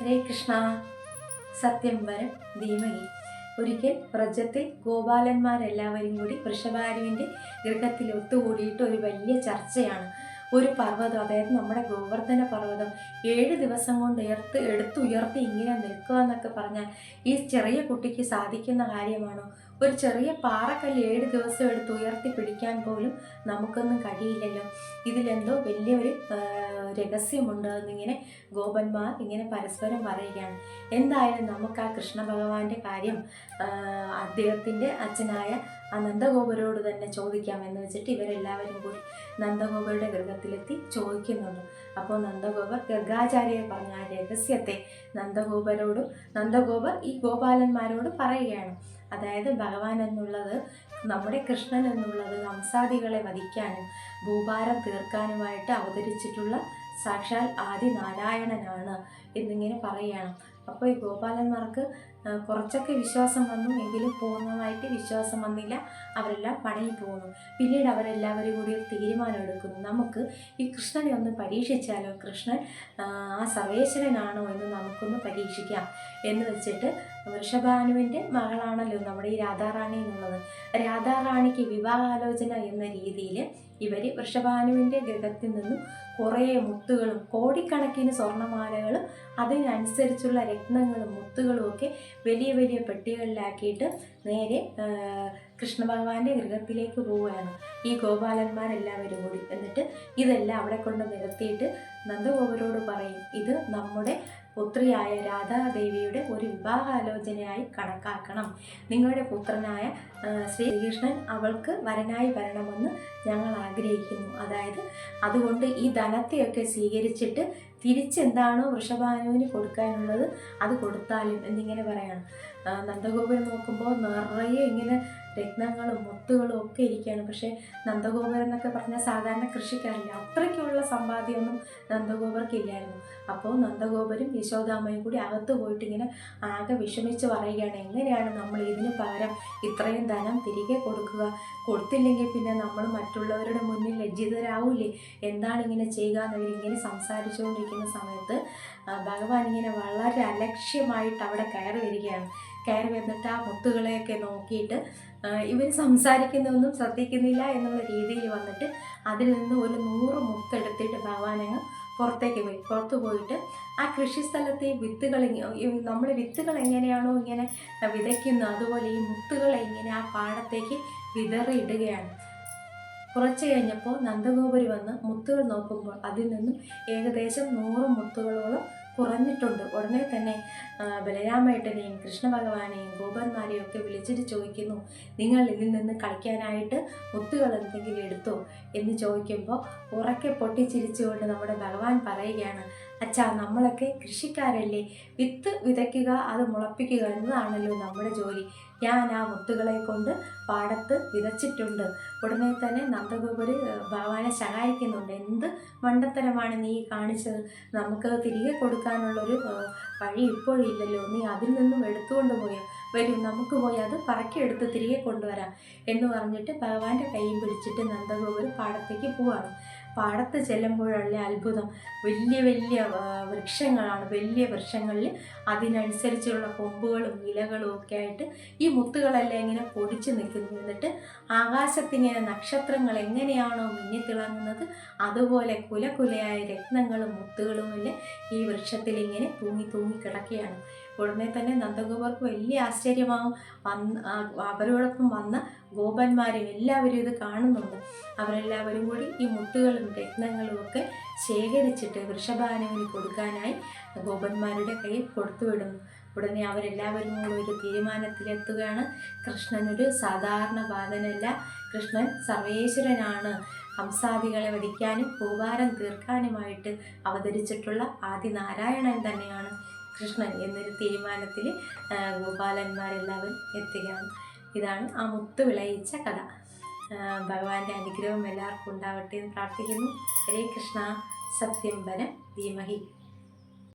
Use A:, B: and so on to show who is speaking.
A: ഹരേ കൃഷ്ണ. സത്യം വരം ധീമഹി. ഒരിക്കൽ വ്രജത്തിൽ ഗോപാലന്മാരെല്ലാവരും കൂടി വൃഷഭാരുവിന്റെ ഗൃഹത്തിൽ ഒത്തുകൂടിയിട്ട് ഒരു വലിയ ചർച്ചയാണ്. ഒരു പർവതം അതായത് നമ്മുടെ ഗോവർദ്ധന പർവതം ഏഴ് ദിവസം കൊണ്ട് ഉയർത്ത് എടുത്തുയർത്തി ഇങ്ങനെ നിൽക്കുക എന്നൊക്കെ പറഞ്ഞാൽ ഈ ചെറിയ കുട്ടിക്ക് സാധിക്കുന്ന കാര്യമാണോ? ഒരു ചെറിയ പാറക്കല്ല് ഏഴ് ദിവസം എടുത്ത് ഉയർത്തി പിടിക്കാൻ പോലും നമുക്കൊന്നും കഴിയില്ലല്ലോ. ഇതിലെന്തോ വലിയൊരു രഹസ്യമുണ്ട് എന്നിങ്ങനെ ഗോപന്മാർ ഇങ്ങനെ പരസ്പരം പറയുകയാണ്. എന്തായാലും നമുക്ക് ആ കൃഷ്ണ ഭഗവാന്റെ കാര്യം അദ്ദേഹത്തിന്റെ അച്ഛനായ ആ നന്ദഗോപുരോട് തന്നെ ചോദിക്കാം എന്ന് വെച്ചിട്ട് ഇവരെല്ലാവരും കൂടി നന്ദഗോപരുടെ ഗൃഹത്തിലെത്തി ചോദിക്കുന്നുണ്ട്. അപ്പോൾ നന്ദഗോപർ ഗർഗാചാര്യർ പറഞ്ഞ ആ രഹസ്യത്തെ നന്ദഗോപരോടും നന്ദഗോപർ ഈ ഗോപാലന്മാരോട് പറയുകയാണ്. അതായത് ഭഗവാൻ എന്നുള്ളത് നമ്മുടെ കൃഷ്ണൻ എന്നുള്ളത് ഹംസാദികളെ വധിക്കാനും ഭൂഭാരം തീർക്കാനുമായിട്ട് അവതരിച്ചിട്ടുള്ള സാക്ഷാൽ ആദി നാരായണനാണ് എന്നിങ്ങനെ പറയുകയാണ്. അപ്പോൾ ഈ ഗോപാലന്മാർക്ക് കുറച്ചൊക്കെ വിശ്വാസം വന്നു. എങ്കിലും പൂർണമായിട്ട് വിശ്വാസം വന്നില്ല. അവരെല്ലാം പണിയിൽ പോകുന്നു. പിന്നീട് അവരെല്ലാവരും കൂടി ഒരു തീരുമാനം എടുക്കുന്നു. നമുക്ക് ഈ കൃഷ്ണനെ ഒന്ന് പരീക്ഷിച്ചാലോ? കൃഷ്ണൻ ആ, സർവേശ്വരനാണോ എന്ന് നമുക്കൊന്ന് പരീക്ഷിക്കാം എന്ന് വെച്ചിട്ട് വൃഷഭാനുവിന്റെ മകളാണല്ലോ നമ്മുടെ ഈ രാധാറാണി എന്നുള്ളത്. രാധാറാണിക്ക് വിവാഹാലോചന എന്ന രീതിയിൽ ഇവർ വൃഷഭാനുവിന്റെ ഗൃഹത്തിൽ നിന്നും കുറേ മുത്തുകളും കോടിക്കണക്കിന് സ്വർണമാലകളും അതിനനുസരിച്ചുള്ള രത്നങ്ങളും മുത്തുകളും ഒക്കെ വലിയ വലിയ പെട്ടികളിലാക്കിയിട്ട് നേരെ കൃഷ്ണഭഗവാന്റെ കൃഷ്ണ ഭഗവാന്റെ ഗൃഹത്തിലേക്ക് പോവുകയാണ്. ഈ ഗോപാലന്മാരെല്ലാവരും കൂടി. എന്നിട്ട് ഇതെല്ലാം അവിടെ കൊണ്ട് നിരത്തിയിട്ട് നന്ദഗോപുരോട് പറയും ഇത് നമ്മുടെ പുത്രിയായ രാധാദേവിയുടെ ഒരു വിവാഹാലോചനയായി കണക്കാക്കണം. നിങ്ങളുടെ പുത്രനായ ശ്രീകൃഷ്ണൻ അവൾക്ക് വരനായി വരണമെന്ന് ഞങ്ങൾ ആഗ്രഹിക്കുന്നു. അതായത് അതുകൊണ്ട് ഈ ധനത്തെയൊക്കെ സ്വീകരിച്ചിട്ട് തിരിച്ചെന്താണോ വൃഷഭാനുവിന് കൊടുക്കാനുള്ളത് അത് കൊടുത്താലും എന്നിങ്ങനെ പറയണം. നന്ദഗോപുരം നോക്കുമ്പോൾ നിറയെ ഇങ്ങനെ രത്നങ്ങളും മുത്തുകളും ഒക്കെ ഇരിക്കുകയാണ്. പക്ഷേ നന്ദഗോപർ എന്നൊക്കെ പറഞ്ഞാൽ സാധാരണ കൃഷിക്കാരില്ല? അത്രയ്ക്കുള്ള സമ്പാദ്യമൊന്നും നന്ദഗോപർക്കില്ലായിരുന്നു അപ്പോൾ നന്ദഗോപരും യശോദാമയും കൂടി അകത്ത് പോയിട്ട് ഇങ്ങനെ ആകെ വിഷമിച്ച് പറയുകയാണ് എങ്ങനെയാണ് നമ്മൾ ഇതിന് പകരം ഇത്രയും ധനം തിരികെ കൊടുക്കുക? കൊടുത്തില്ലെങ്കിൽ പിന്നെ നമ്മൾ മറ്റുള്ളവരുടെ മുന്നിൽ ലജ്ജിതരാവൂലേ? എന്താണ് ഇങ്ങനെ ചെയ്യുക? എന്നവരിങ്ങനെ സംസാരിച്ചുകൊണ്ടിരിക്കുന്ന സമയത്ത് ഭഗവാൻ ഇങ്ങനെ വളരെ അലക്ഷ്യമായിട്ട് അവിടെ കയറി വരികയാണ്. കയറി വന്നിട്ട് ആ മുത്തുകളെയൊക്കെ നോക്കിയിട്ട് ഇവർ സംസാരിക്കുന്നതൊന്നും ശ്രദ്ധിക്കുന്നില്ല എന്നുള്ള രീതിയിൽ വന്നിട്ട് അതിൽ നിന്ന് ഒരു നൂറ് മുത്തെടുത്തിട്ട് ഭഗവാൻ അങ്ങ് പുറത്തേക്ക് പോയി. പുറത്ത് പോയിട്ട് ആ കൃഷിസ്ഥലത്തെ ഈ വിത്തുകൾ നമ്മൾ വിത്തുകൾ എങ്ങനെയാണോ ഇങ്ങനെ വിതയ്ക്കുന്നത് അതുപോലെ ഈ മുത്തുകളെ ഇങ്ങനെ ആ പാടത്തേക്ക് വിതറിയിടുകയാണ്. കുറച്ച് കഴിഞ്ഞപ്പോൾ നന്ദഗോപുരി വന്ന് മുത്തുകൾ നോക്കുമ്പോൾ അതിൽ നിന്നും ഏകദേശം നൂറ് മുത്തുകളോളം കുറഞ്ഞിട്ടുണ്ട്. ഉടനെ തന്നെ ബലരാമേട്ടനെയും കൃഷ്ണഭഗവാനെയും ഗോപന്മാരെയും ഒക്കെ വിളിച്ചിട്ട് ചോദിക്കുന്നു നിങ്ങൾ ഇതിൽ നിന്ന് കളിക്കാനായിട്ട് മുത്തുകൾ എന്തെങ്കിലും എടുത്തോ? എന്ന് ചോദിക്കുമ്പോൾ ഉറക്കെ പൊട്ടിച്ചിരിച്ചുകൊണ്ട് നമ്മുടെ ഭഗവാൻ പറയുകയാണ് അച്ഛാ നമ്മളൊക്കെ കൃഷിക്കാരല്ലേ? വിത്ത് വിതയ്ക്കുക അത് മുളപ്പിക്കുക എന്നതാണല്ലോ നമ്മുടെ ജോലി. ഞാൻ ആ മുത്തുകളെ കൊണ്ട് പാടത്ത് വിതച്ചിട്ടുണ്ട്. ഉടനെ തന്നെ നന്ദഗോപുരി ഭഗവാനെ സഹായിക്കുന്നുണ്ട്. എന്ത് മണ്ടത്തരമാണ് നീ കാണിച്ചത്? നമുക്ക് തിരികെ കൊടുക്കാനുള്ളൊരു വഴി ഇപ്പോഴില്ലല്ലോ നീ അതിൽ നിന്നും എടുത്തുകൊണ്ട് പോയോ. വരും നമുക്ക് പോയി അത് പറക്കിയെടുത്ത് തിരികെ കൊണ്ടുവരാം എന്ന് പറഞ്ഞിട്ട് ഭഗവാന്റെ കൈയും പിടിച്ചിട്ട് നന്ദഗോപുരി പാടത്തേക്ക് പോവാണ്. പാടത്ത് ചെല്ലുമ്പോഴുള്ള അത്ഭുതം. വലിയ വലിയ വൃക്ഷങ്ങളാണ്. വലിയ വൃക്ഷങ്ങളിൽ അതിനനുസരിച്ചുള്ള കൊമ്പുകളും ഇലകളും ഒക്കെ ആയിട്ട് ഈ മുത്തുകളെല്ലാം ഇങ്ങനെ പൊടിച്ചു നിൽക്കുന്നു. എന്നിട്ട് ആകാശത്തിങ്ങനെ നക്ഷത്രങ്ങൾ എങ്ങനെയാണോ മിന്നിത്തിളങ്ങുന്നത് അതുപോലെ കുലകുലയായ രത്നങ്ങളും മുത്തുകളും എല്ലാം ഈ വൃക്ഷത്തിൽ ഇങ്ങനെ തൂങ്ങി തൂങ്ങി കിടക്കുകയാണ്. ഉടനെ തന്നെ നന്ദഗോപർക്ക് വലിയ ആശ്ചര്യമാവും. വന്ന് അവരോടൊപ്പം വന്ന ഗോപന്മാരും എല്ലാവരും ഇത് കാണുന്നുണ്ട്. അവരെല്ലാവരും കൂടി ഈ മുത്തുകളും രത്നങ്ങളും ഒക്കെ ശേഖരിച്ചിട്ട് വൃഷഭാനുവിന് കൊടുക്കാനായി ഗോപന്മാരുടെ കയ്യിൽ കൊടുത്തുവിടുന്നു. ഉടനെ അവരെല്ലാവരും കൂടി ഒരു തീരുമാനത്തിലെത്തുകയാണ്. കൃഷ്ണനൊരു സാധാരണ ബാലനല്ല കൃഷ്ണൻ സർവേശ്വരനാണ്. ഹംസാദികളെ വധിക്കാനും പൂവാരം തീർക്കാനുമായിട്ട് അവതരിച്ചിട്ടുള്ള ആദി നാരായണൻ തന്നെയാണ് കൃഷ്ണൻ എന്നൊരു തീരുമാനത്തിൽ ഗോപാലന്മാരെല്ലാവരും എത്തുകയാണ്. ഇതാണ് ആ മുത്ത് വിളയിച്ച കഥ. ഭഗവാന്റെ അനുഗ്രഹം എല്ലാവർക്കും ഉണ്ടാവട്ടെ എന്ന് പ്രാർത്ഥിക്കുന്നു. ഹരേ കൃഷ്ണ. സത്യം വനം ധീമഹി.